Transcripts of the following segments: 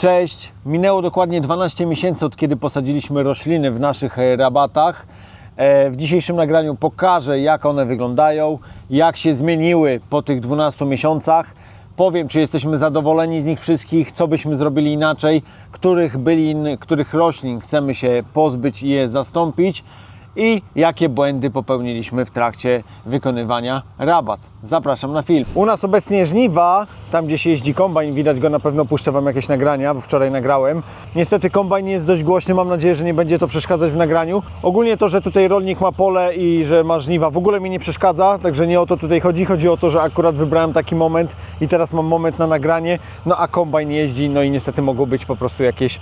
Cześć, minęło dokładnie 12 miesięcy od kiedy posadziliśmy rośliny w naszych e, rabatach. E, W dzisiejszym nagraniu pokażę jak one wyglądają, jak się zmieniły po tych 12 miesiącach. Powiem, czy jesteśmy zadowoleni z nich wszystkich, co byśmy zrobili inaczej, których bylin, których roślin chcemy się pozbyć i je zastąpić i jakie błędy popełniliśmy w trakcie wykonywania rabat. Zapraszam na film. U nas obecnie żniwa, tam gdzie się jeździ kombajn, widać go na pewno, puszczę Wam jakieś nagrania, bo wczoraj nagrałem. Niestety kombajn jest dość głośny, mam nadzieję, że nie będzie to przeszkadzać w nagraniu. Ogólnie to, że tutaj rolnik ma pole i że ma żniwa w ogóle mi nie przeszkadza, także nie o to tutaj chodzi. Chodzi o to, że akurat wybrałem taki moment i teraz mam moment na nagranie, no a kombajn jeździ, no i niestety mogą być po prostu jakieś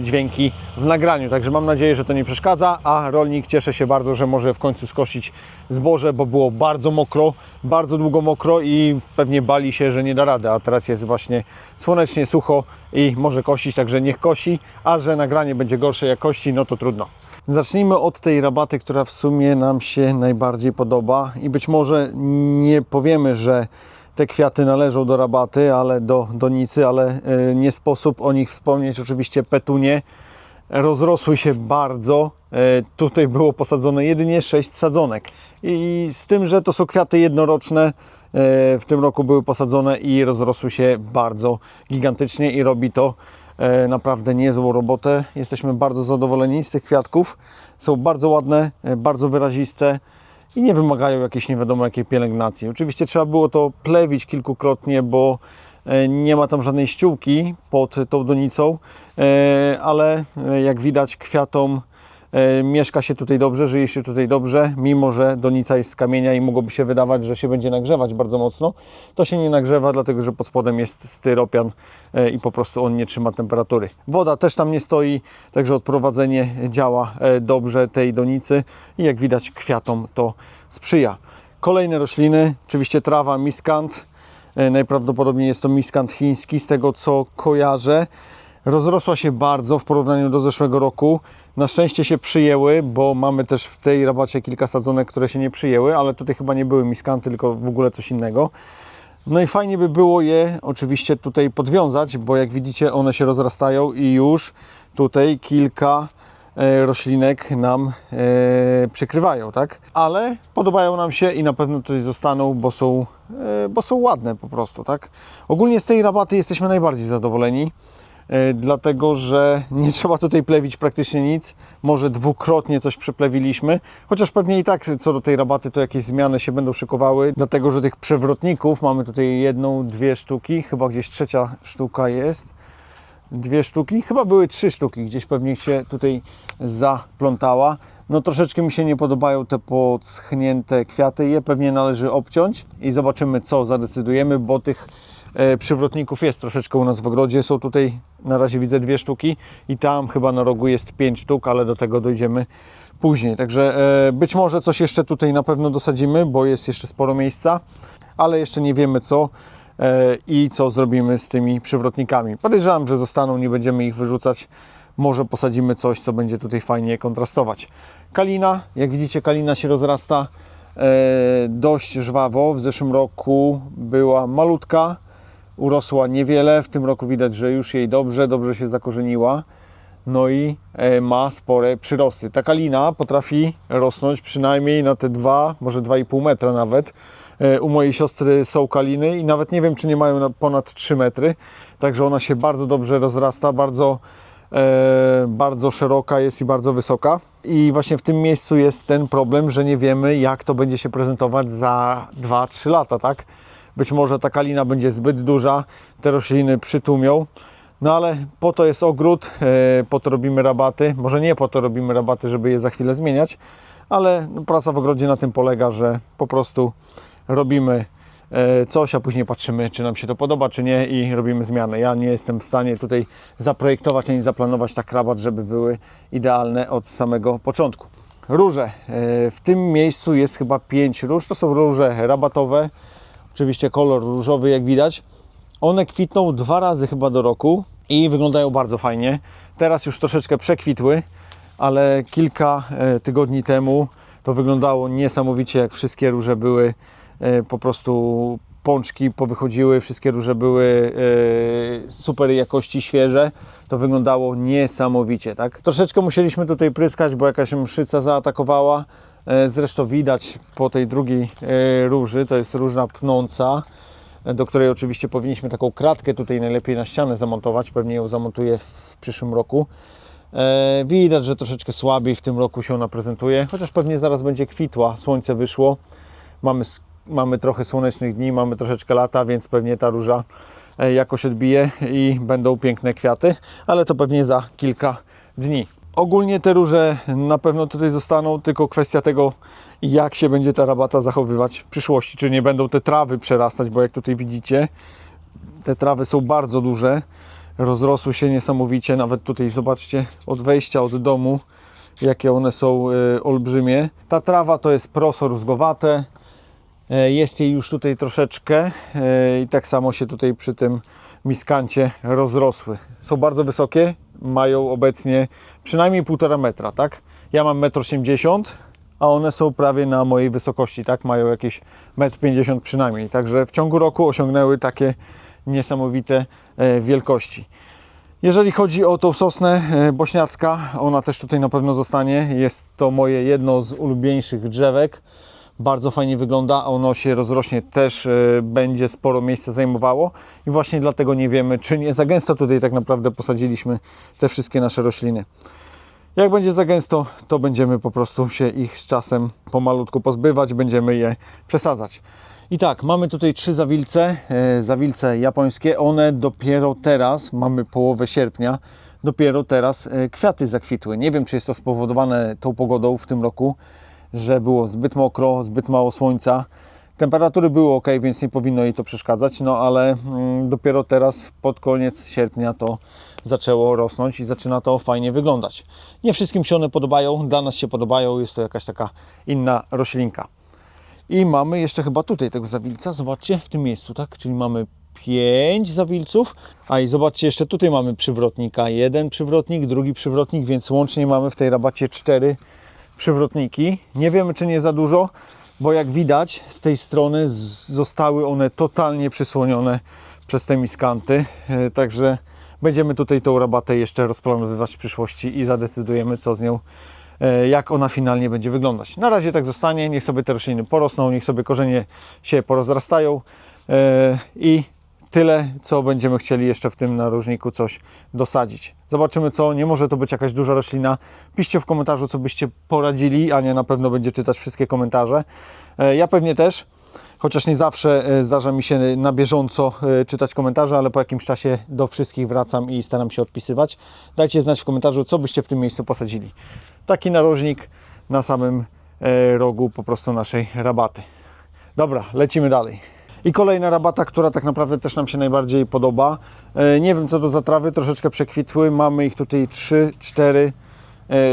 dźwięki w nagraniu. Także mam nadzieję, że to nie przeszkadza, a rolnik cieszy się bardzo, że może w końcu skosić zboże, bo było bardzo mokro, bardzo długo mokro i pewnie bali się, że nie da rady, a teraz jest właśnie słonecznie, sucho i może kosić, także niech kosi, a że nagranie będzie gorszej jakości, no to trudno. Zacznijmy od tej rabaty, która w sumie nam się najbardziej podoba i być może nie powiemy, że te kwiaty należą do rabaty, ale do donicy, ale e, nie sposób o nich wspomnieć. Oczywiście petunie rozrosły się bardzo. E, Tutaj było posadzone jedynie 6 sadzonek. I z tym, że to są kwiaty jednoroczne, e, w tym roku były posadzone i rozrosły się bardzo gigantycznie i robi to naprawdę niezłą robotę. Jesteśmy bardzo zadowoleni z tych kwiatków. Są bardzo ładne, bardzo wyraziste i nie wymagają jakiejś nie wiadomo jakiej pielęgnacji. Oczywiście trzeba było to plewić kilkukrotnie, bo e, nie ma tam żadnej ściółki pod tą donicą, e, ale e, jak widać kwiatom mieszka się tutaj dobrze, żyje się tutaj dobrze, mimo że donica jest z kamienia i mogłoby się wydawać, że się będzie nagrzewać bardzo mocno. To się nie nagrzewa, dlatego że pod spodem jest styropian e, i po prostu on nie trzyma temperatury. Woda też tam nie stoi, także odprowadzenie działa e, dobrze tej donicy i jak widać kwiatom to sprzyja. Kolejne rośliny, oczywiście trawa miskant, E, Najprawdopodobniej jest to miskant chiński, z tego co kojarzę. Rozrosła się bardzo w porównaniu do zeszłego roku. Na szczęście się przyjęły, bo mamy też w tej rabacie kilka sadzonek, które się nie przyjęły, ale tutaj chyba nie były miskanty, tylko w ogóle coś innego. No i fajnie by było je oczywiście tutaj podwiązać, bo jak widzicie one się rozrastają i już tutaj kilka e, roślinek nam e, przykrywają, tak? Ale podobają nam się i na pewno tutaj zostaną, bo są, e, bo są ładne po prostu, tak? Ogólnie z tej rabaty jesteśmy najbardziej zadowoleni, dlatego że nie trzeba tutaj plewić praktycznie nic. Może dwukrotnie coś przeplewiliśmy, chociaż pewnie i tak co do tej rabaty to jakieś zmiany się będą szykowały, dlatego że tych przewrotników mamy tutaj jedną, dwie sztuki, chyba gdzieś trzecia sztuka jest. Dwie sztuki, chyba były trzy sztuki, gdzieś pewnie się tutaj zaplątała. No troszeczkę mi się nie podobają te podschnięte kwiaty, je pewnie należy obciąć i zobaczymy co zadecydujemy, bo tych e, przywrotników jest troszeczkę u nas w ogrodzie. Są tutaj na razie widzę dwie sztuki i tam chyba na rogu jest pięć sztuk, ale do tego dojdziemy później. Także e, być może coś jeszcze tutaj na pewno dosadzimy, bo jest jeszcze sporo miejsca, ale jeszcze nie wiemy co e, i co zrobimy z tymi przywrotnikami. Podejrzewam, że zostaną, nie będziemy ich wyrzucać. Może posadzimy coś, co będzie tutaj fajnie kontrastować. Kalina, jak widzicie, kalina się rozrasta e, dość żwawo. W zeszłym roku była malutka, urosła niewiele. W tym roku widać, że już jej dobrze, dobrze się zakorzeniła. No i e, ma spore przyrosty. Ta kalina potrafi rosnąć przynajmniej na te 2, może 2,5 metra nawet. E, U mojej siostry są kaliny i nawet nie wiem, czy nie mają na ponad 3 metry. Także ona się bardzo dobrze rozrasta, bardzo, e, bardzo szeroka jest i bardzo wysoka. I właśnie w tym miejscu jest ten problem, że nie wiemy, jak to będzie się prezentować za 2-3 lata, tak? Być może ta kalina będzie zbyt duża, te rośliny przytłumią. No ale po to jest ogród, e, po to robimy rabaty. Może nie po to robimy rabaty, żeby je za chwilę zmieniać, ale praca w ogrodzie na tym polega, że po prostu robimy e, coś, a później patrzymy, czy nam się to podoba, czy nie i robimy zmiany. Ja nie jestem w stanie tutaj zaprojektować ani zaplanować tak rabat, żeby były idealne od samego początku. Róże. E, W tym miejscu jest chyba 5 róż. To są róże rabatowe. Oczywiście kolor różowy, jak widać. One kwitną dwa razy chyba do roku i wyglądają bardzo fajnie. Teraz już troszeczkę przekwitły, ale kilka e, tygodni temu to wyglądało niesamowicie, jak wszystkie róże były e, po prostu pączki powychodziły, wszystkie róże były e, super jakości, świeże. To wyglądało niesamowicie, tak? Troszeczkę musieliśmy tutaj pryskać, bo jakaś mszyca zaatakowała. E, Zresztą widać po tej drugiej e, róży, to jest róża pnąca, e, do której oczywiście powinniśmy taką kratkę tutaj najlepiej na ścianę zamontować. Pewnie ją zamontuję w przyszłym roku. Widać, że troszeczkę słabiej w tym roku się ona prezentuje, chociaż pewnie zaraz będzie kwitła. Słońce wyszło, mamy, mamy trochę słonecznych dni, mamy troszeczkę lata, więc pewnie ta róża jakoś odbije i będą piękne kwiaty, ale to pewnie za kilka dni. Ogólnie te róże na pewno tutaj zostaną, tylko kwestia tego, jak się będzie ta rabata zachowywać w przyszłości, czy nie będą te trawy przerastać, bo jak tutaj widzicie, te trawy są bardzo duże, rozrosły się niesamowicie, nawet tutaj zobaczcie od wejścia od domu, jakie one są e, olbrzymie. Ta trawa to jest proso rózgowate, e, jest jej już tutaj troszeczkę e, i tak samo się tutaj przy tym miskancie rozrosły. Są bardzo wysokie, mają obecnie przynajmniej 1,5 metra, tak? Ja mam 1,80 m, a one są prawie na mojej wysokości, tak? Mają jakieś 1,50 m przynajmniej. Także w ciągu roku osiągnęły takie niesamowite e, wielkości. Jeżeli chodzi o tą sosnę e, bośniacka, ona też tutaj na pewno zostanie. Jest to moje jedno z ulubieńszych drzewek. Bardzo fajnie wygląda, ono się rozrośnie, też e, będzie sporo miejsca zajmowało i właśnie dlatego nie wiemy, czy nie za gęsto tutaj tak naprawdę posadziliśmy te wszystkie nasze rośliny. Jak będzie za gęsto, to będziemy po prostu się ich z czasem pomalutku pozbywać, będziemy je przesadzać. I tak, mamy tutaj trzy zawilce, e, zawilce japońskie. One dopiero teraz, mamy połowę sierpnia, dopiero teraz e, kwiaty zakwitły. Nie wiem, czy jest to spowodowane tą pogodą w tym roku, że było zbyt mokro, zbyt mało słońca. Temperatury były ok, więc nie powinno jej to przeszkadzać, no ale mm, dopiero teraz pod koniec sierpnia to zaczęło rosnąć i zaczyna to fajnie wyglądać. Nie wszystkim się one podobają, dla nas się podobają, jest to jakaś taka inna roślinka. I mamy jeszcze chyba tutaj tego zawilca, zobaczcie, w tym miejscu, tak? Czyli mamy pięć zawilców, a i zobaczcie, jeszcze tutaj mamy przywrotnika. Jeden przywrotnik, drugi przywrotnik, więc łącznie mamy w tej rabacie cztery przywrotniki. Nie wiemy, czy nie za dużo, bo jak widać z tej strony zostały one totalnie przysłonione przez te miskanty. E, Także będziemy tutaj tą rabatę jeszcze rozplanowywać w przyszłości i zadecydujemy, co z nią e, jak ona finalnie będzie wyglądać. Na razie tak zostanie, niech sobie te rośliny porosną, niech sobie korzenie się porozrastają e, i tyle, co będziemy chcieli jeszcze w tym narożniku coś dosadzić. Zobaczymy co, nie może to być jakaś duża roślina. Piszcie w komentarzu, co byście poradzili, Ania na pewno będzie czytać wszystkie komentarze. E, Ja pewnie też, chociaż nie zawsze e, zdarza mi się na bieżąco e, czytać komentarze, ale po jakimś czasie do wszystkich wracam i staram się odpisywać. Dajcie znać w komentarzu, co byście w tym miejscu posadzili. Taki narożnik na samym rogu po prostu naszej rabaty. Dobra, lecimy dalej. I kolejna rabata, która tak naprawdę też nam się najbardziej podoba. E, Nie wiem co to za trawy, troszeczkę przekwitły. Mamy ich tutaj 3-4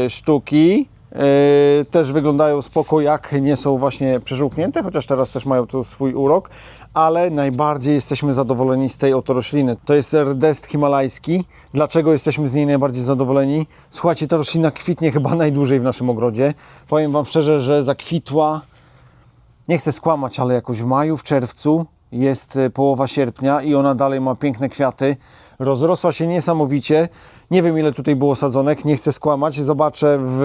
sztuki. E, Też wyglądają spoko, jak nie są właśnie przeżółknięte, chociaż teraz też mają tu swój urok, ale najbardziej jesteśmy zadowoleni z tej oto rośliny. To jest rdest himalajski. Dlaczego jesteśmy z niej najbardziej zadowoleni? Słuchajcie, ta roślina kwitnie chyba najdłużej w naszym ogrodzie. Powiem Wam szczerze, że zakwitła nie chcę skłamać, ale jakoś w maju, w czerwcu jest e, połowa sierpnia i ona dalej ma piękne kwiaty. Rozrosła się niesamowicie. Nie wiem ile tutaj było sadzonek, nie chcę skłamać. Zobaczę w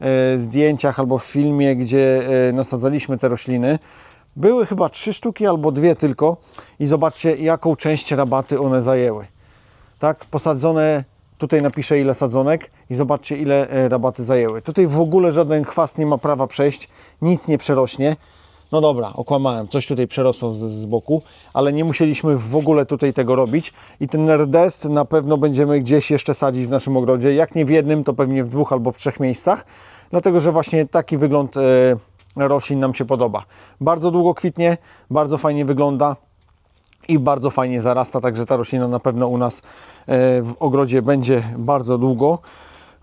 e, zdjęciach albo w filmie, gdzie e, nasadzaliśmy te rośliny. Były chyba trzy sztuki albo dwie tylko i zobaczcie jaką część rabaty one zajęły tak, posadzone, tutaj napiszę ile sadzonek i zobaczcie ile rabaty zajęły. Tutaj w ogóle żaden chwast nie ma prawa przejść, nic nie przerośnie. No dobra, okłamałem, coś tutaj przerosło z, z boku, ale nie musieliśmy w ogóle tutaj tego robić i ten nerdest na pewno będziemy gdzieś jeszcze sadzić w naszym ogrodzie, jak nie w jednym, to pewnie w dwóch albo w trzech miejscach, dlatego że właśnie taki wygląd e, roślin nam się podoba. Bardzo długo kwitnie, bardzo fajnie wygląda, i bardzo fajnie zarasta, także ta roślina na pewno u nas e, w ogrodzie będzie bardzo długo.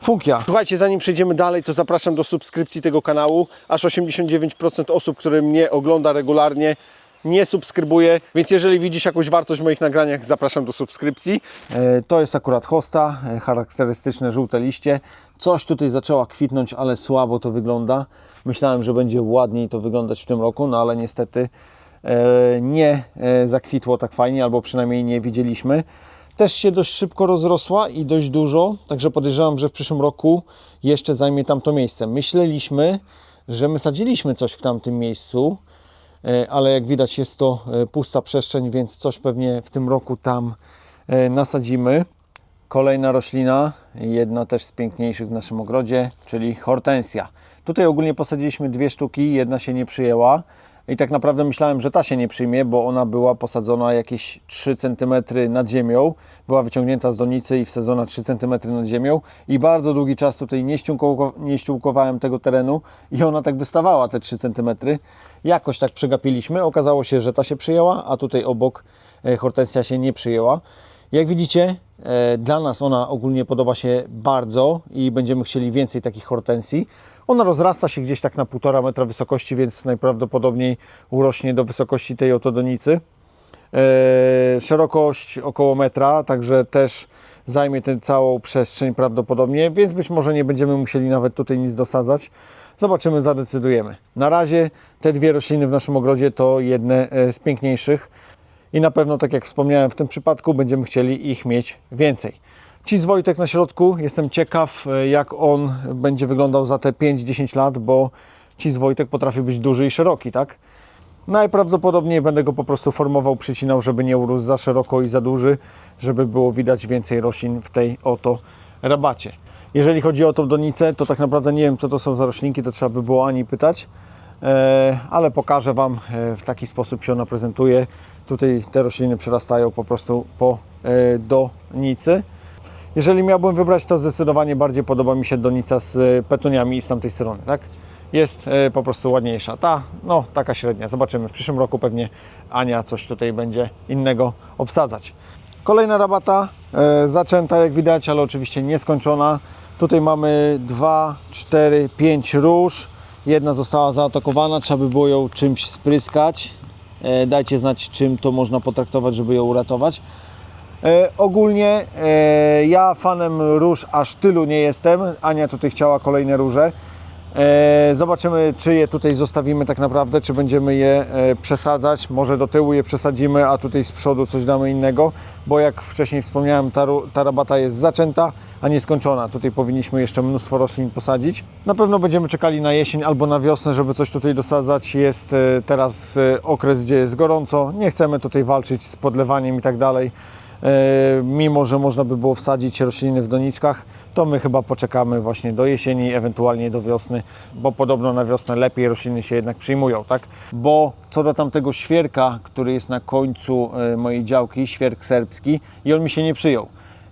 Funkia. Słuchajcie, zanim przejdziemy dalej, to zapraszam do subskrypcji tego kanału. Aż 89% osób, które mnie ogląda regularnie, nie subskrybuje, więc jeżeli widzisz jakąś wartość w moich nagraniach, zapraszam do subskrypcji. E, to jest akurat hosta, e, charakterystyczne żółte liście. Coś tutaj zaczęła kwitnąć, ale słabo to wygląda. Myślałem, że będzie ładniej to wyglądać w tym roku, no ale niestety e, nie zakwitło tak fajnie, albo przynajmniej nie widzieliśmy. Też się dość szybko rozrosła i dość dużo, także podejrzewam, że w przyszłym roku jeszcze zajmie tam to miejsce. Myśleliśmy, że my sadziliśmy coś w tamtym miejscu, e, ale jak widać jest to e, pusta przestrzeń, więc coś pewnie w tym roku tam e, nasadzimy. Kolejna roślina, jedna też z piękniejszych w naszym ogrodzie, czyli hortensja. Tutaj ogólnie posadziliśmy dwie sztuki, jedna się nie przyjęła. I tak naprawdę myślałem, że ta się nie przyjmie, bo ona była posadzona jakieś 3 cm nad ziemią. Była wyciągnięta z donicy i wsadzona 3 cm nad ziemią. I bardzo długi czas tutaj nie, ściółko, nie ściółkowałem tego terenu i ona tak wystawała te 3 cm. Jakoś tak przegapiliśmy. Okazało się, że ta się przyjęła, a tutaj obok e, hortensja się nie przyjęła. Jak widzicie, dla nas ona ogólnie podoba się bardzo i będziemy chcieli więcej takich hortensji. Ona rozrasta się gdzieś tak na 1,5 metra wysokości, więc najprawdopodobniej urośnie do wysokości tej oto donicy. E, szerokość około metra, także też zajmie tę całą przestrzeń prawdopodobnie, więc być może nie będziemy musieli nawet tutaj nic dosadzać. Zobaczymy, zadecydujemy. Na razie te dwie rośliny w naszym ogrodzie to jedne e, z piękniejszych i na pewno, tak jak wspomniałem, w tym przypadku będziemy chcieli ich mieć więcej. Ci Wojtek na środku, jestem ciekaw, e, jak on będzie wyglądał za te 5-10 lat, bo ci Wojtek potrafi być duży i szeroki, tak? Najprawdopodobniej będę go po prostu formował, przycinał, żeby nie urósł za szeroko i za duży, żeby było widać więcej roślin w tej oto rabacie. Jeżeli chodzi o tą donicę, to tak naprawdę nie wiem, co to są za roślinki, to trzeba by było Ani pytać, e, ale pokażę Wam e, w taki sposób się ona prezentuje. Tutaj te rośliny przerastają po prostu po e, donicy. Jeżeli miałbym wybrać, to zdecydowanie bardziej podoba mi się donica z e, petuniami z tamtej strony, tak? Jest e, po prostu ładniejsza. Ta, no, taka średnia. Zobaczymy. W przyszłym roku pewnie Ania coś tutaj będzie innego obsadzać. Kolejna rabata zaczęta, jak widać, ale oczywiście nieskończona. Tutaj mamy 2, 4, 5 róż. Jedna została zaatakowana, trzeba by było ją czymś spryskać. E, dajcie znać, czym to można potraktować, żeby ją uratować. E, ogólnie e, ja fanem róż aż tylu nie jestem. Ania tutaj chciała kolejne róże. E, zobaczymy, czy je tutaj zostawimy tak naprawdę, czy będziemy je e, przesadzać. Może do tyłu je przesadzimy, a tutaj z przodu coś damy innego, bo jak wcześniej wspomniałem, ta, ta rabata jest zaczęta, a nie skończona. Tutaj powinniśmy jeszcze mnóstwo roślin posadzić. Na pewno będziemy czekali na jesień albo na wiosnę, żeby coś tutaj dosadzać. Jest e, teraz okres, gdzie jest gorąco. Nie chcemy tutaj walczyć z podlewaniem i tak dalej. E, mimo że można by było wsadzić rośliny w doniczkach, to my chyba poczekamy właśnie do jesieni, ewentualnie do wiosny, bo podobno na wiosnę lepiej rośliny się jednak przyjmują, tak? Bo co do tamtego świerka, który jest na końcu e, mojej działki, świerk serbski, i on mi się nie przyjął.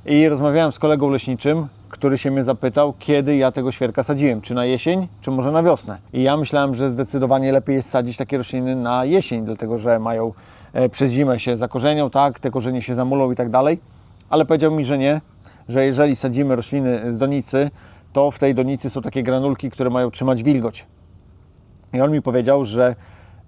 I rozmawiałem z kolegą leśniczym, który się mnie zapytał, kiedy ja tego świerka sadziłem, czy na jesień, czy może na wiosnę. I ja myślałem, że zdecydowanie lepiej jest sadzić takie rośliny na jesień, dlatego że mają e, przez zimę się zakorzenią, tak, te korzenie się zamulą i tak dalej. Ale powiedział mi, że nie, że jeżeli sadzimy rośliny z donicy, to w tej donicy są takie granulki, które mają trzymać wilgoć. I on mi powiedział, że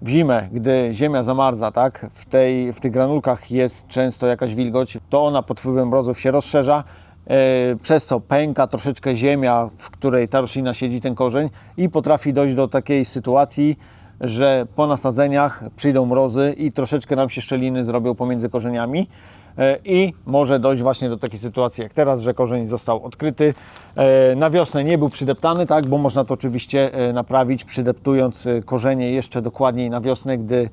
w zimę, gdy ziemia zamarza, tak, w, tej, w tych granulkach jest często jakaś wilgoć, to ona pod wpływem mrozów się rozszerza, e, przez co pęka troszeczkę ziemia, w której ta roślina siedzi, ten korzeń i potrafi dojść do takiej sytuacji, że po nasadzeniach przyjdą mrozy i troszeczkę nam się szczeliny zrobią pomiędzy korzeniami e, i może dojść właśnie do takiej sytuacji jak teraz, że korzeń został odkryty. E, Na wiosnę nie był przydeptany, tak, bo można to oczywiście e, naprawić przydeptując korzenie jeszcze dokładniej na wiosnę, gdy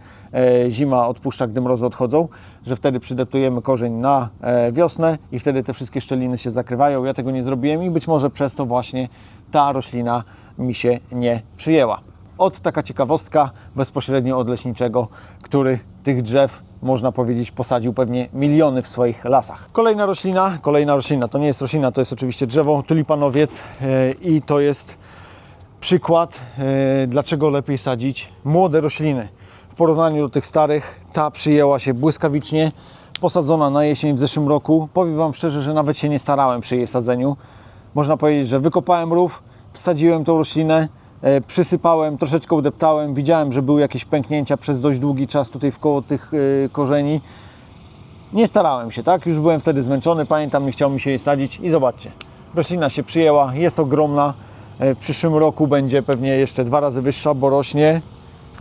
zima odpuszcza, gdy mrozy odchodzą, że wtedy przydeptujemy korzeń na wiosnę i wtedy te wszystkie szczeliny się zakrywają. Ja tego nie zrobiłem i być może przez to właśnie ta roślina mi się nie przyjęła. Od taka ciekawostka bezpośrednio od leśniczego, który tych drzew, można powiedzieć, posadził pewnie miliony w swoich lasach. Kolejna roślina, kolejna roślina, to nie jest roślina, to jest oczywiście drzewo, tulipanowiec e, i to jest przykład, e, dlaczego lepiej sadzić młode rośliny. W porównaniu do tych starych, ta przyjęła się błyskawicznie, posadzona na jesień w zeszłym roku. Powiem Wam szczerze, że nawet się nie starałem przy jej sadzeniu. Można powiedzieć, że wykopałem rów, wsadziłem tą roślinę, przysypałem, troszeczkę udeptałem, widziałem, że były jakieś pęknięcia przez dość długi czas tutaj w koło tych e, korzeni. Nie starałem się, tak? Już byłem wtedy zmęczony, pamiętam, nie chciało mi się jej sadzić i zobaczcie, roślina się przyjęła, jest ogromna. E, W przyszłym roku będzie pewnie jeszcze dwa razy wyższa, bo rośnie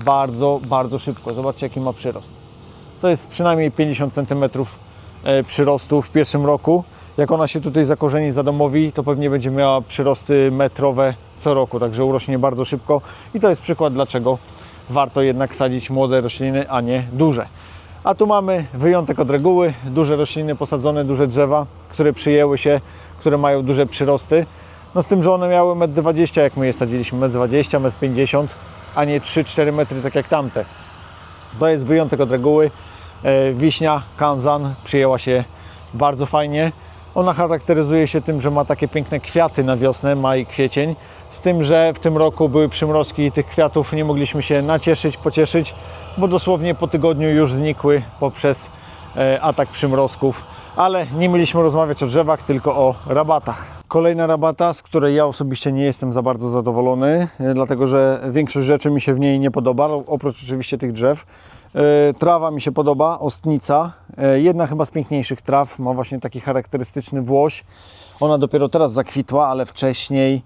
bardzo, bardzo szybko. Zobaczcie, jaki ma przyrost. To jest przynajmniej 50 cm e, przyrostu w pierwszym roku. Jak ona się tutaj zakorzeni, zadomowi, to pewnie będzie miała przyrosty metrowe co roku, także urośnie bardzo szybko i to jest przykład, dlaczego warto jednak sadzić młode rośliny, a nie duże. A tu mamy wyjątek od reguły, duże rośliny posadzone, duże drzewa, które przyjęły się, które mają duże przyrosty. No z tym, że one miały 1,20 m, jak my je sadziliśmy, 1,20 m, 1,50 m, a nie 3-4 metry, tak jak tamte. To jest wyjątek od reguły. E, Wiśnia Kanzan przyjęła się bardzo fajnie. Ona charakteryzuje się tym, że ma takie piękne kwiaty na wiosnę, maj, kwiecień. Z tym, że w tym roku były przymrozki i tych kwiatów nie mogliśmy się nacieszyć, pocieszyć, bo dosłownie po tygodniu już znikły poprzez e, atak przymrozków. Ale nie mieliśmy rozmawiać o drzewach, tylko o rabatach. Kolejna rabata, z której ja osobiście nie jestem za bardzo zadowolony, e, dlatego że większość rzeczy mi się w niej nie podoba, oprócz oczywiście tych drzew. E, Trawa mi się podoba, ostnica. E, Jedna chyba z piękniejszych traw, ma właśnie taki charakterystyczny włoś. Ona dopiero teraz zakwitła, ale wcześniej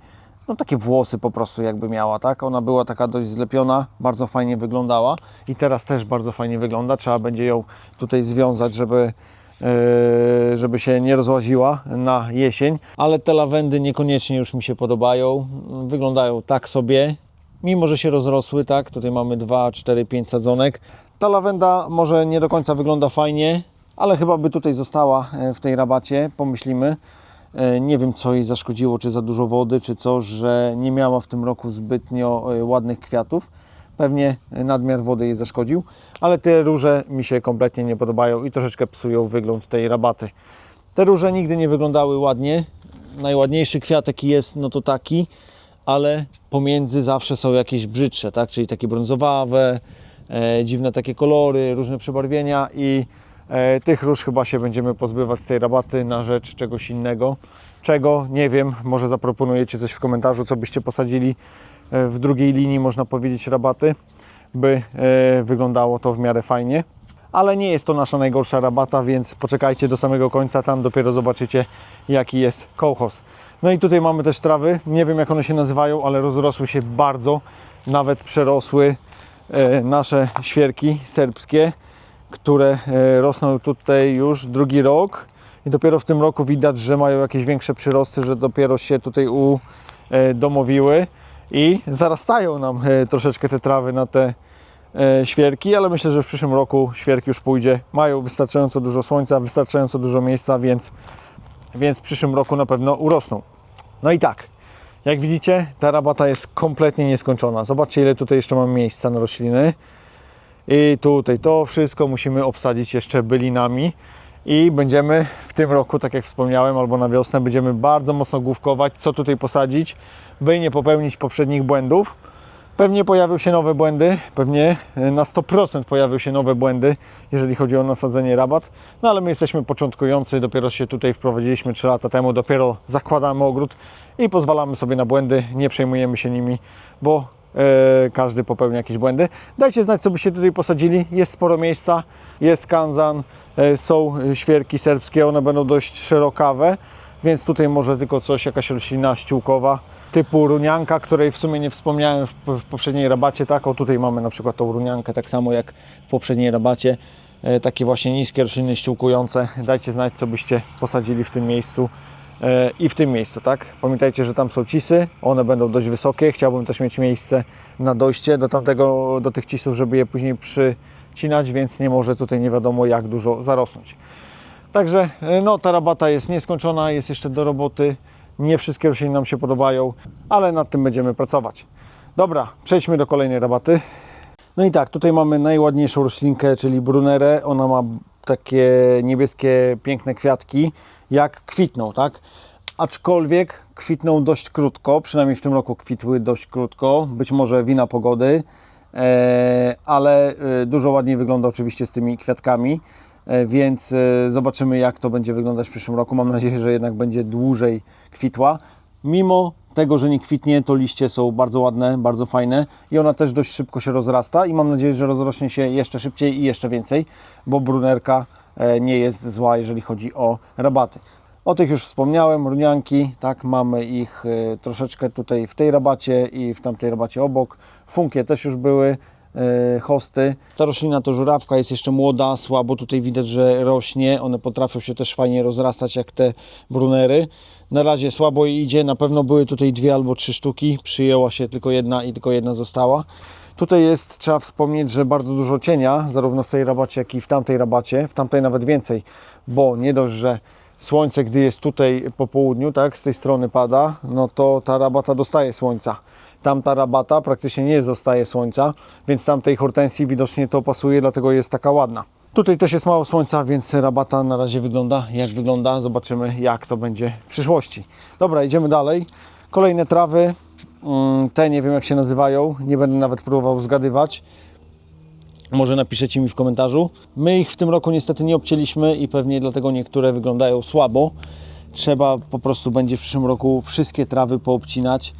no takie włosy po prostu jakby miała, tak? Ona była taka dość zlepiona, bardzo fajnie wyglądała i teraz też bardzo fajnie wygląda. Trzeba będzie ją tutaj związać, żeby, e, żeby się nie rozłaziła na jesień. Ale te lawendy niekoniecznie już mi się podobają. Wyglądają tak sobie, mimo że się rozrosły, tak? Tutaj mamy 2, 4, 5 sadzonek. Ta lawenda może nie do końca wygląda fajnie, ale chyba by tutaj została e, w tej rabacie, pomyślimy. E, Nie wiem, co jej zaszkodziło, czy za dużo wody, czy co, że nie miała w tym roku zbytnio e, ładnych kwiatów. Pewnie nadmiar wody jej zaszkodził, ale te róże mi się kompletnie nie podobają i troszeczkę psują wygląd tej rabaty. Te róże nigdy nie wyglądały ładnie. Najładniejszy kwiat jaki jest, no to taki, ale pomiędzy zawsze są jakieś brzydsze, tak? Czyli takie brązowawe, dziwne takie kolory, różne przebarwienia i e, tych róż chyba się będziemy pozbywać z tej rabaty na rzecz czegoś innego. Czego? Nie wiem, może zaproponujecie coś w komentarzu, co byście posadzili e, w drugiej linii, można powiedzieć, rabaty, by e, wyglądało to w miarę fajnie. Ale nie jest to nasza najgorsza rabata, więc poczekajcie do samego końca, tam dopiero zobaczycie jaki jest kołchoz. No i tutaj mamy też trawy, nie wiem jak one się nazywają, ale rozrosły się bardzo, nawet przerosły e, nasze świerki serbskie, które e, rosną tutaj już drugi rok i dopiero w tym roku widać, że mają jakieś większe przyrosty, że dopiero się tutaj udomowiły i zarastają nam e, troszeczkę te trawy na te e, świerki, ale myślę, że w przyszłym roku świerki już pójdzie. Mają wystarczająco dużo słońca, wystarczająco dużo miejsca, więc, więc w przyszłym roku na pewno urosną. No i tak, jak widzicie, ta rabata jest kompletnie nieskończona. Zobaczcie, ile tutaj jeszcze mam miejsca na rośliny. I tutaj to wszystko musimy obsadzić jeszcze bylinami. I będziemy w tym roku, tak jak wspomniałem, albo na wiosnę, będziemy bardzo mocno główkować, co tutaj posadzić, by nie popełnić poprzednich błędów. Pewnie pojawią się nowe błędy, pewnie e, na 100% pojawią się nowe błędy, jeżeli chodzi o nasadzenie rabat. No ale my jesteśmy początkujący, dopiero się tutaj wprowadziliśmy 3 lata temu, dopiero zakładamy ogród i pozwalamy sobie na błędy, nie przejmujemy się nimi, bo e, każdy popełnia jakieś błędy. Dajcie znać, co byście tutaj posadzili. Jest sporo miejsca, jest kanzan, e, są świerki serbskie, one będą dość szerokawe, więc tutaj może tylko coś, jakaś roślina ściółkowa typu runianka, której w sumie nie wspomniałem w, w poprzedniej rabacie. Tak, o tutaj mamy na przykład tą runiankę, tak samo jak w poprzedniej rabacie. E, takie właśnie niskie rośliny ściółkujące. Dajcie znać, co byście posadzili w tym miejscu e, i w tym miejscu, tak? Pamiętajcie, że tam są cisy, one będą dość wysokie. Chciałbym też mieć miejsce na dojście do tamtego, do tych cisów, żeby je później przycinać, więc nie może tutaj nie wiadomo jak dużo zarosnąć. Także e, no, ta rabata jest nieskończona, jest jeszcze do roboty. Nie wszystkie rośliny nam się podobają, ale nad tym będziemy pracować. Dobra, przejdźmy do kolejnej rabaty. No i tak, tutaj mamy najładniejszą roślinkę, czyli brunerę. Ona ma takie niebieskie, piękne kwiatki, jak kwitną, tak? Aczkolwiek kwitną dość krótko, przynajmniej w tym roku kwitły dość krótko, być może wina pogody, e, ale e, dużo ładniej wygląda oczywiście z tymi kwiatkami, więc e, zobaczymy jak to będzie wyglądać w przyszłym roku. Mam nadzieję, że jednak będzie dłużej kwitła. Mimo tego, że nie kwitnie, to liście są bardzo ładne, bardzo fajne i ona też dość szybko się rozrasta i mam nadzieję, że rozrośnie się jeszcze szybciej i jeszcze więcej, bo brunerka e, nie jest zła, jeżeli chodzi o rabaty. O tych już wspomniałem, runianki, tak, mamy ich e, troszeczkę tutaj w tej rabacie i w tamtej rabacie obok. Funkie też już były, e, hosty. Ta roślina to żurawka, jest jeszcze młoda, słabo tutaj widać, że rośnie. One potrafią się też fajnie rozrastać jak te brunery. Na razie słabo idzie, na pewno były tutaj dwie albo trzy sztuki, przyjęła się tylko jedna i tylko jedna została. Tutaj jest, trzeba wspomnieć, że bardzo dużo cienia, zarówno w tej rabacie, jak i w tamtej rabacie, w tamtej nawet więcej, bo nie dość, że słońce, gdy jest tutaj po południu, tak, z tej strony pada, no to ta rabata dostaje słońca. Tamta rabata praktycznie nie zostaje słońca, więc tamtej hortensji widocznie to pasuje, dlatego jest taka ładna. Tutaj też jest mało słońca, więc rabata na razie wygląda jak wygląda. Zobaczymy jak to będzie w przyszłości. Dobra, idziemy dalej. Kolejne trawy, mm, te nie wiem jak się nazywają, nie będę nawet próbował zgadywać. Może napiszecie mi w komentarzu. My ich w tym roku niestety nie obcięliśmy i pewnie dlatego niektóre wyglądają słabo. Trzeba po prostu będzie w przyszłym roku wszystkie trawy poobcinać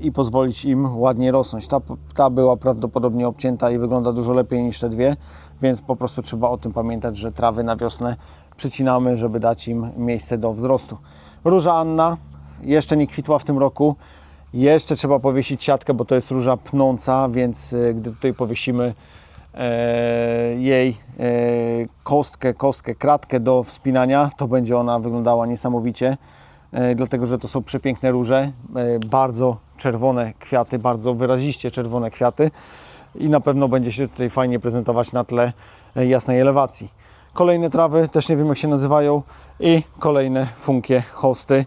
i pozwolić im ładnie rosnąć. Ta, ta była prawdopodobnie obcięta i wygląda dużo lepiej niż te dwie, więc po prostu trzeba o tym pamiętać, że trawy na wiosnę przycinamy, żeby dać im miejsce do wzrostu. Róża Anna jeszcze nie kwitła w tym roku. Jeszcze trzeba powiesić siatkę, bo to jest róża pnąca, więc e, gdy tutaj powiesimy e, jej e, kostkę, kostkę, kratkę do wspinania, to będzie ona wyglądała niesamowicie, e, dlatego że to są przepiękne róże, e, bardzo czerwone kwiaty, bardzo wyraziście czerwone kwiaty i na pewno będzie się tutaj fajnie prezentować na tle e, jasnej elewacji. Kolejne trawy, też nie wiem jak się nazywają i kolejne funkie hosty.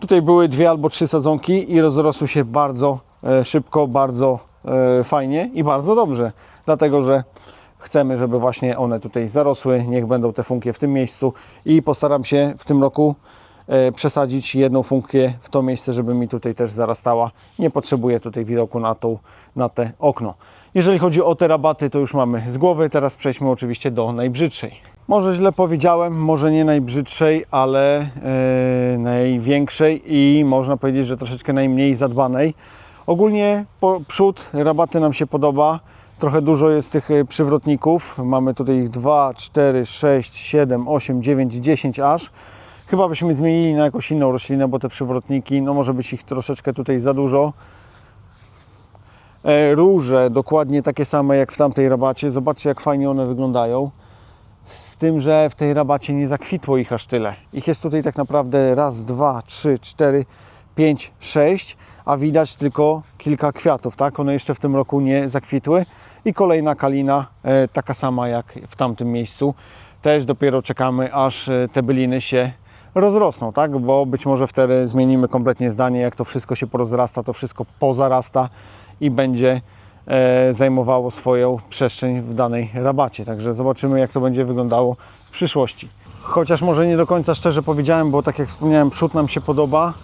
Tutaj były dwie albo trzy sadzonki i rozrosły się bardzo e, szybko, bardzo e, fajnie i bardzo dobrze, dlatego że chcemy, żeby właśnie one tutaj zarosły, niech będą te funkie w tym miejscu i postaram się w tym roku e, przesadzić jedną funkię w to miejsce, żeby mi tutaj też zarastała. Nie potrzebuję tutaj widoku na, tą, na te okno. Jeżeli chodzi o te rabaty, to już mamy z głowy. Teraz przejdźmy oczywiście do najbrzydszej. Może źle powiedziałem, może nie najbrzydszej, ale e, największej i można powiedzieć, że troszeczkę najmniej zadbanej. Ogólnie po, przód rabaty nam się podoba. Trochę dużo jest tych e, przywrotników. Mamy tutaj ich 2, 4, 6, 7, 8, 9, 10 aż. Chyba byśmy zmienili na jakąś inną roślinę, bo te przywrotniki, no może być ich troszeczkę tutaj za dużo. E, Róże dokładnie takie same jak w tamtej rabacie. Zobaczcie jak fajnie one wyglądają. Z tym, że w tej rabacie nie zakwitło ich aż tyle. Ich jest tutaj tak naprawdę raz, dwa, trzy, cztery, pięć, sześć, a widać tylko kilka kwiatów, tak? One jeszcze w tym roku nie zakwitły. I kolejna kalina, e, taka sama jak w tamtym miejscu. Też dopiero czekamy, aż e, te byliny się rozrosną, tak? Bo być może wtedy zmienimy kompletnie zdanie, jak to wszystko się porozrasta, to wszystko pozarasta i będzie e, zajmowało swoją przestrzeń w danej rabacie. Także zobaczymy, jak to będzie wyglądało w przyszłości. Chociaż może nie do końca szczerze powiedziałem, bo tak jak wspomniałem, przód nam się podoba.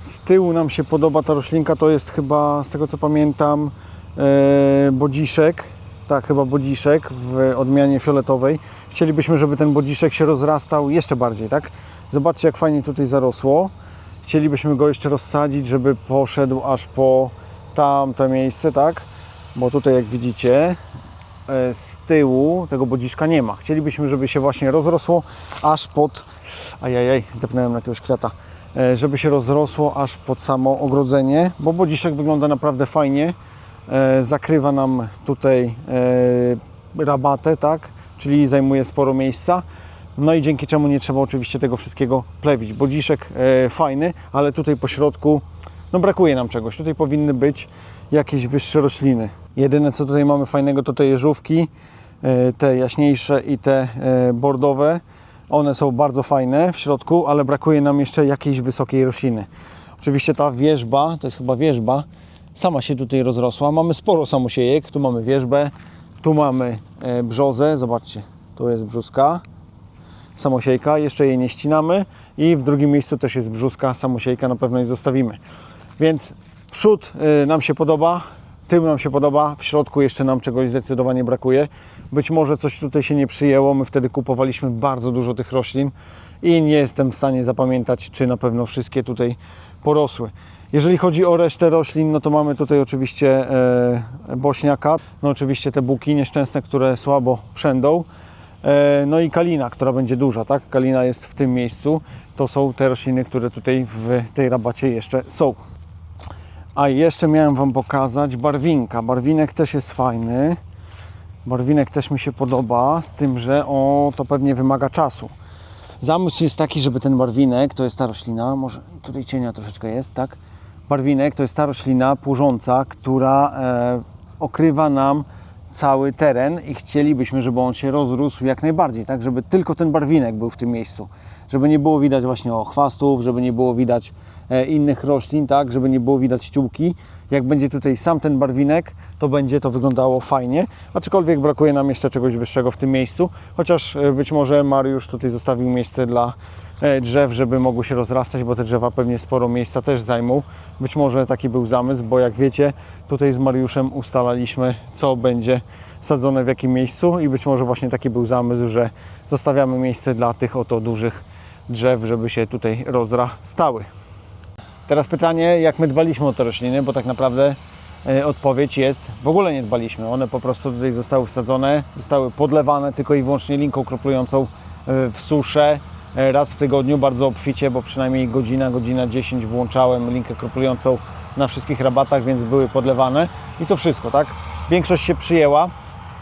Z tyłu nam się podoba ta roślinka, to jest chyba, z tego co pamiętam, e, bodziszek. Tak, chyba bodziszek w odmianie fioletowej. Chcielibyśmy, żeby ten bodziszek się rozrastał jeszcze bardziej, tak? Zobaczcie, jak fajnie tutaj zarosło. Chcielibyśmy go jeszcze rozsadzić, żeby poszedł aż po tamto miejsce, tak? Bo tutaj, jak widzicie, e, z tyłu tego bodziszka nie ma. Chcielibyśmy, żeby się właśnie rozrosło aż pod... Ajajaj, depnąłem na jakiegoś kwiata. E, Żeby się rozrosło aż pod samo ogrodzenie, bo bodziszek wygląda naprawdę fajnie. E, Zakrywa nam tutaj e, rabatę, tak? Czyli zajmuje sporo miejsca. No i dzięki czemu nie trzeba oczywiście tego wszystkiego plewić. Bodziszek e, fajny, ale tutaj po środku no brakuje nam czegoś. Tutaj powinny być jakieś wyższe rośliny. Jedyne co tutaj mamy fajnego to te jeżówki, te jaśniejsze i te bordowe. One są bardzo fajne w środku, ale brakuje nam jeszcze jakiejś wysokiej rośliny. Oczywiście ta wierzba, to jest chyba wierzba, sama się tutaj rozrosła. Mamy sporo samosiejek. Tu mamy wierzbę, tu mamy e, brzozę. Zobaczcie, tu jest brzuska samosiejka, jeszcze jej nie ścinamy i w drugim miejscu też jest brzuska, samosiejka, na pewno jej zostawimy. Więc przód y, nam się podoba, tył nam się podoba, w środku jeszcze nam czegoś zdecydowanie brakuje. Być może coś tutaj się nie przyjęło, my wtedy kupowaliśmy bardzo dużo tych roślin i nie jestem w stanie zapamiętać, czy na pewno wszystkie tutaj porosły. Jeżeli chodzi o resztę roślin, no to mamy tutaj oczywiście e, bośniaka, no oczywiście te buki nieszczęsne, które słabo przędą. E, No i kalina, która będzie duża, tak? Kalina jest w tym miejscu. To są te rośliny, które tutaj w tej rabacie jeszcze są. A jeszcze miałem Wam pokazać barwinka. Barwinek też jest fajny. Barwinek też mi się podoba, z tym, że o, to pewnie wymaga czasu. Zamysł jest taki, żeby ten barwinek, to jest ta roślina, może tutaj cienia troszeczkę jest, tak? Barwinek to jest ta roślina płużąca, która e, okrywa nam cały teren i chcielibyśmy, żeby on się rozrósł jak najbardziej, tak? Żeby tylko ten barwinek był w tym miejscu. Żeby nie było widać właśnie chwastów, żeby nie było widać e, innych roślin, tak? Żeby nie było widać ściółki. Jak będzie tutaj sam ten barwinek, to będzie to wyglądało fajnie. Aczkolwiek brakuje nam jeszcze czegoś wyższego w tym miejscu. Chociaż e, być może Mariusz tutaj zostawił miejsce dla drzew, żeby mogły się rozrastać, bo te drzewa pewnie sporo miejsca też zajmą. Być może taki był zamysł, bo jak wiecie, tutaj z Mariuszem ustalaliśmy, co będzie sadzone w jakim miejscu i być może właśnie taki był zamysł, że zostawiamy miejsce dla tych oto dużych drzew, żeby się tutaj rozrastały. Teraz pytanie, jak my dbaliśmy o te rośliny, bo tak naprawdę e, odpowiedź jest, w ogóle nie dbaliśmy. One po prostu tutaj zostały wsadzone, zostały podlewane tylko i wyłącznie linką kroplującą e, w suszę e, raz w tygodniu, bardzo obficie, bo przynajmniej godzina, godzina 10 włączałem linkę kroplującą na wszystkich rabatach, więc były podlewane i to wszystko, tak? Większość się przyjęła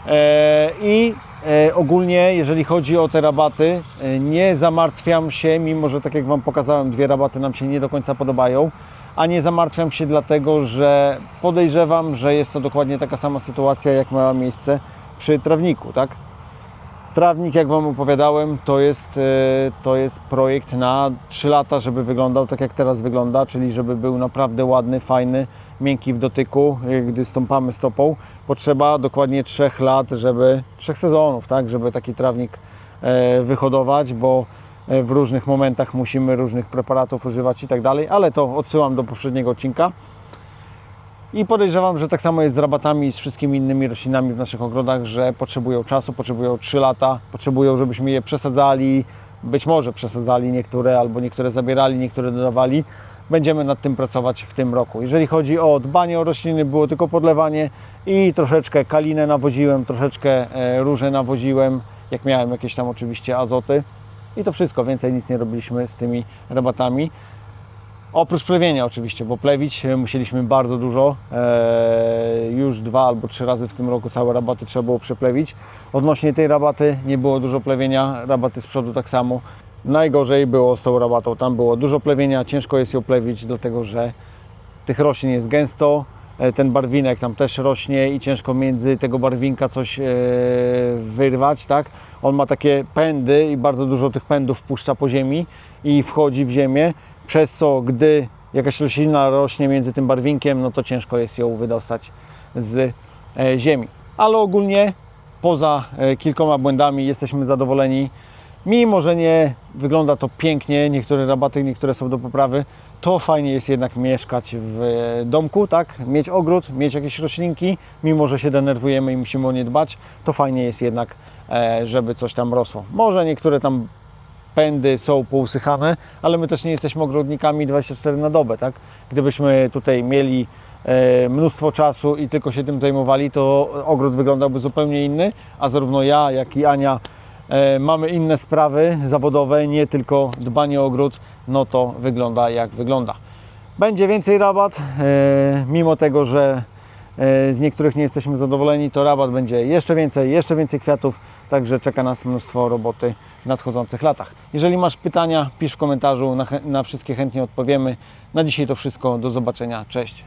e, i e, ogólnie, jeżeli chodzi o te rabaty, e, nie zamartwiam się, mimo że tak jak Wam pokazałem, dwie rabaty nam się nie do końca podobają, a nie zamartwiam się dlatego, że podejrzewam, że jest to dokładnie taka sama sytuacja, jak miała miejsce przy trawniku, tak? Trawnik, jak Wam opowiadałem, to jest, e, to jest projekt na 3 lata, żeby wyglądał tak jak teraz wygląda, czyli żeby był naprawdę ładny, fajny, miękki w dotyku, e, gdy stąpamy stopą. Potrzeba dokładnie 3 lat, żeby, 3 sezonów, tak, żeby taki trawnik e, wyhodować, bo w różnych momentach musimy różnych preparatów używać i tak dalej, ale to odsyłam do poprzedniego odcinka. I podejrzewam, że tak samo jest z rabatami i z wszystkimi innymi roślinami w naszych ogrodach, że potrzebują czasu, potrzebują 3 lata, potrzebują, żebyśmy je przesadzali, być może przesadzali niektóre, albo niektóre zabierali, niektóre dodawali. Będziemy nad tym pracować w tym roku. Jeżeli chodzi o dbanie o rośliny, było tylko podlewanie i troszeczkę kalinę nawoziłem, troszeczkę e, róże nawoziłem, jak miałem jakieś tam oczywiście azoty. I to wszystko, więcej nic nie robiliśmy z tymi rabatami. Oprócz plewienia oczywiście, bo plewić e, musieliśmy bardzo dużo. E, już dwa albo trzy razy w tym roku całe rabaty trzeba było przeplewić. Odnośnie tej rabaty nie było dużo plewienia, rabaty z przodu tak samo. Najgorzej było z tą rabatą, tam było dużo plewienia, ciężko jest ją plewić, dlatego że tych roślin jest gęsto, e, ten barwinek tam też rośnie i ciężko między tego barwinka coś wyrwać, tak? On ma takie pędy i bardzo dużo tych pędów puszcza po ziemi i wchodzi w ziemię, przez co gdy jakaś roślina rośnie między tym barwinkiem, no to ciężko jest ją wydostać z e, ziemi. Ale ogólnie poza e, kilkoma błędami jesteśmy zadowoleni. Mimo, że nie wygląda to pięknie, niektóre rabaty, niektóre są do poprawy, to fajnie jest jednak mieszkać w e, domku, tak? Mieć ogród, mieć jakieś roślinki, mimo że się denerwujemy i musimy o nie dbać, to fajnie jest jednak, żeby coś tam rosło. Może niektóre tam pędy są pousychane, ale my też nie jesteśmy ogrodnikami 24 na dobę, tak? Gdybyśmy tutaj mieli e, mnóstwo czasu i tylko się tym zajmowali, to ogród wyglądałby zupełnie inny, a zarówno ja, jak i Ania e, mamy inne sprawy zawodowe, nie tylko dbanie o ogród, no to wygląda jak wygląda. Będzie więcej rabat, e, mimo tego, że z niektórych nie jesteśmy zadowoleni, to rabat będzie jeszcze więcej, jeszcze więcej kwiatów, także czeka nas mnóstwo roboty w nadchodzących latach. Jeżeli masz pytania, pisz w komentarzu, na, na wszystkie chętnie odpowiemy. Na dzisiaj to wszystko, do zobaczenia, cześć.